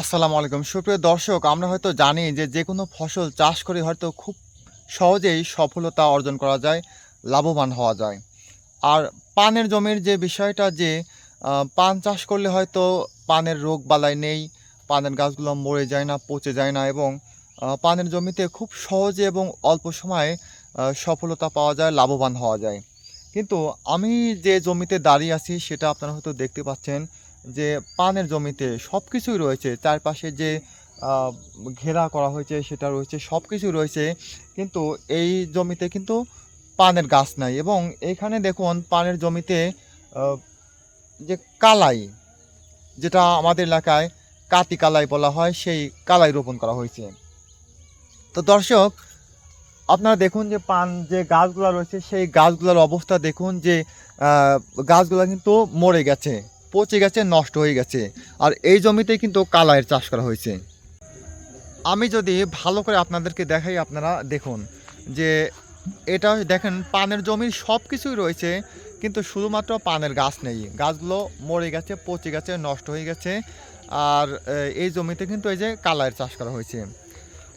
আসসালামু আলাইকুম। সুপ্রিয় দর্শক, আমরা হয়তো জানি যে যে কোনো ফসল চাষ করে হয়তো খুব সহজেই সফলতা অর্জন করা যায়, লাভবান হওয়া যায়। আর পানের জমির যে বিষয়টা যে পান চাষ করলে হয়তো পানের রোগ বালাই নেই, পানের গাছগুলো মরে যায় না, পচে যায় না এবং পানের জমিতে খুব সহজে এবং অল্প সময়ে সফলতা পাওয়া যায়, লাভবান হওয়া যায়। কিন্তু আমি যে জমিতে দাঁড়িয়ে আছি সেটা আপনারা হয়তো দেখতে পাচ্ছেন যে পানের জমিতে সব কিছুই রয়েছে, চারপাশে যে ঘেরা করা হয়েছে সেটা রয়েছে সব কিছু রয়েছে, কিন্তু এই জমিতে কিন্তু পানের গাছ নাই এবং এখানে দেখুন পানের জমিতে যে কালাই, যেটা আমাদের এলাকায় কাতি কালাই বলা হয়, সেই কালাই রোপণ করা হয়েছে। তো দর্শক, আপনারা দেখুন যে পান যে গাছগুলো রয়েছে, সেই গাছগুলোর অবস্থা দেখুন যে গাছগুলো কিন্তু মরে গেছে। পচে গেছে, নষ্ট হয়ে গেছে। আর এই জমিতে কিন্তু কালাইয়ের চাষ করা হয়েছে। আমি যদি ভালো করে আপনাদেরকে দেখাই, আপনারা দেখুন যে এটা দেখেন, পানের জমির সব কিছুই রয়েছে, কিন্তু শুধুমাত্র পানের গাছ নেই। গাছগুলো মরে গেছে, পচে গেছে, নষ্ট হয়ে গেছে। আর এই জমিতে কিন্তু এই যে কালাইয়ের চাষ করা হয়েছে।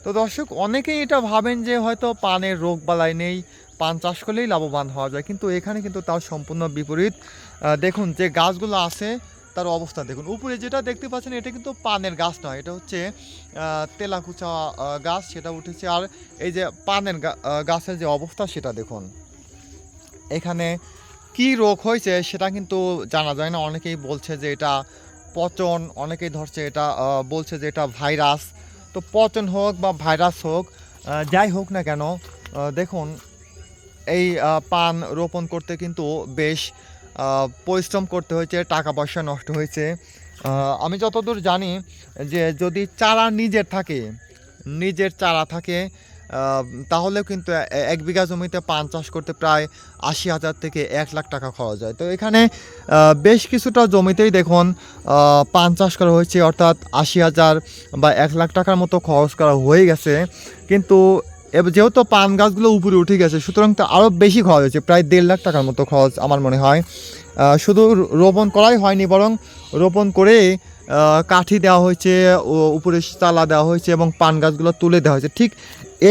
তো দর্শক, অনেকেই এটা ভাবেন যে হয়তো পানের রোগ বালাই নেই, পান চাষ করলেই লাভবান হওয়া যায়। কিন্তু এখানে কিন্তু তার সম্পূর্ণ বিপরীত। দেখুন যে গাছগুলো আছে, তার অবস্থা দেখুন। উপরে যেটা দেখতে পাচ্ছেন, এটা কিন্তু পানের গাছ নয়, এটা হচ্ছে তেলাকুচা গাছ, সেটা উঠেছে। আর এই যে পানের গাছের যে অবস্থা, সেটা দেখুন। এখানে কি রোগ হয়েছে, সেটা কিন্তু জানা যায় না। অনেকেই বলছে যে এটা পচন, অনেকেই ধরছে এটা বলছে যে এটা ভাইরাস। তো পচন হোক বা ভাইরাস হোক যাই হোক না কেন দেখুন, এই পান রোপণ করতে কিন্তু বেশ পরিশ্রম করতে হয়েছে টাকা পয়সা নষ্ট হয়েছে। আমি যতদূর জানি যে যদি চারা নিজের থাকে, নিজের চারা থাকে তাহলেও কিন্তু এক বিঘা জমিতে পান চাষ করতে প্রায় আশি হাজার থেকে এক লাখ টাকা খরচ হয়। তো এখানে বেশ কিছুটা জমিতেই দেখুন পান চাষ করা হয়েছে, অর্থাৎ আশি হাজার বা এক লাখ টাকার মতো খরচ করা হয়ে গেছে। কিন্তু যেহেতু পান গাছগুলো উপরে উঠে গেছে, সুতরাং তো আরও বেশি খরচ হয়েছে, প্রায় দেড় লাখ টাকার মতো খরচ আমার মনে হয়। শুধু রোপণ করাই হয়নি, বরং রোপণ করে কাঠি দেওয়া হয়েছে উপরে তালা দেওয়া হয়েছে এবং পান গাছগুলো তুলে দেওয়া হয়েছে। ঠিক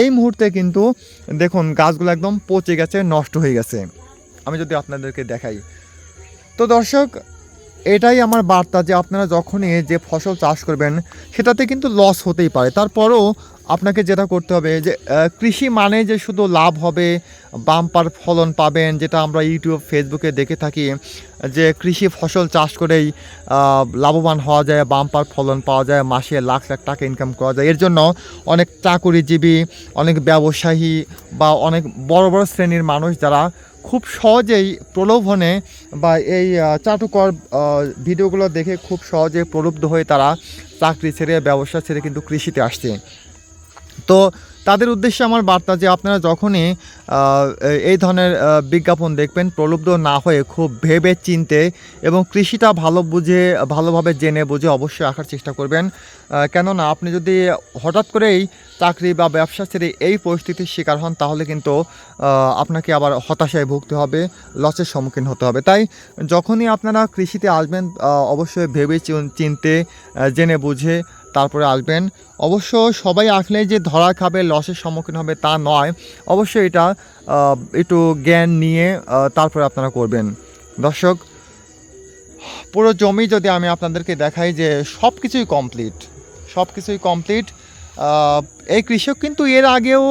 এই মুহূর্তে কিন্তু দেখুন, গাছগুলো একদম পচে গেছে, নষ্ট হয়ে গেছে। আমি যদি আপনাদেরকে দেখাই। তো দর্শক এটাই আমার বার্তা যে আপনারা যখনই যে ফসল চাষ করবেন, সেটাতে কিন্তু লস হতেই পারে। তারপরও আপনাকে যেটা করতে হবে যে কৃষি মানে যে শুধু লাভ হবে, বাম্পার ফলন পাবেন, যেটা আমরা ইউটিউব ফেসবুকে দেখে থাকি, যে কৃষি ফসল চাষ করেই লাভবান হওয়া যায়, বাম্পার ফলন পাওয়া যায়, মাসে লাখ লাখ টাকা ইনকাম করা যায়। এর জন্য অনেক চাকুরিজীবী, অনেক ব্যবসায়ী বা অনেক বড় বড় শ্রেণির মানুষ যারা খুব সহজেই প্রলোভনে বা এই চাটুকর ভিডিওগুলো দেখে খুব সহজে প্রলুব্ধ হয়ে তারা চাকরি ছেড়ে, ব্যবসা ছেড়ে কিন্তু কৃষিতে আসছে। তো তাদের উদ্দেশ্যে আমার বার্তা যে আপনারা যখনই এই ধরনের বিজ্ঞাপন দেখবেন, প্রলুব্ধ না হয়ে খুব ভেবে চিনতে এবং কৃষিটা ভালো বুঝে, ভালোভাবে জেনে বুঝে অবশ্যই আসার চেষ্টা করবেন। কেননা আপনি যদি হঠাৎ করেই চাকরি বা ব্যবসা ছেড়ে এই পরিস্থিতির শিকার হন, তাহলে কিন্তু আপনাকে আবার হতাশায় ভুগতে হবে, লসের সম্মুখীন হতে হবে। তাই যখনই আপনারা কৃষিতে আসবেন অবশ্যই ভেবে চিন- চিনতে জেনে বুঝে তারপরে আসবেন। অবশ্য সবাই আসলে যে ধরা খাবে লসের সম্মুখীন হবে তা নয়। অবশ্যই এটা একটু জ্ঞান নিয়ে তারপরে আপনারা করবেন। দর্শক, পুরো জমি যদি আমি আপনাদেরকে দেখাই যে সব কিছুই কমপ্লিট সব কিছুই কমপ্লিট এই কৃষক কিন্তু এর আগেও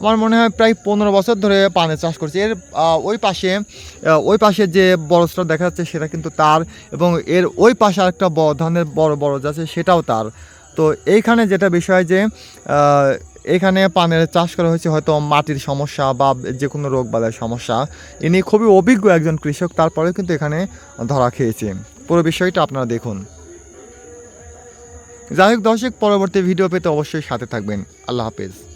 আমার মনে হয় প্রায় পনেরো বছর ধরে পানের চাষ করছে। এর ওই পাশে ওই পাশে যে বড় স্টোর দেখা যাচ্ছে সেটা কিন্তু তার এবং এর ওই পাশে আরেকটা বড় ধরনের বড় বড় যাচ্ছে সেটাও তার। তো এইখানে যেটা বিষয় যে এখানে পানের চাষ করা হয়েছে হয়তো মাটির সমস্যা বা যে কোনো রোগ বালার সমস্যা। ইনি খুবই অভিজ্ঞ একজন কৃষক তারপরেও কিন্তু এখানে ধরা খেয়েছে। পুরো বিষয়টা আপনারা দেখুন। যাই হোক দর্শক, পরবর্তী ভিডিও পেতে অবশ্যই সাথে থাকবেন। আল্লাহ হাফেজ।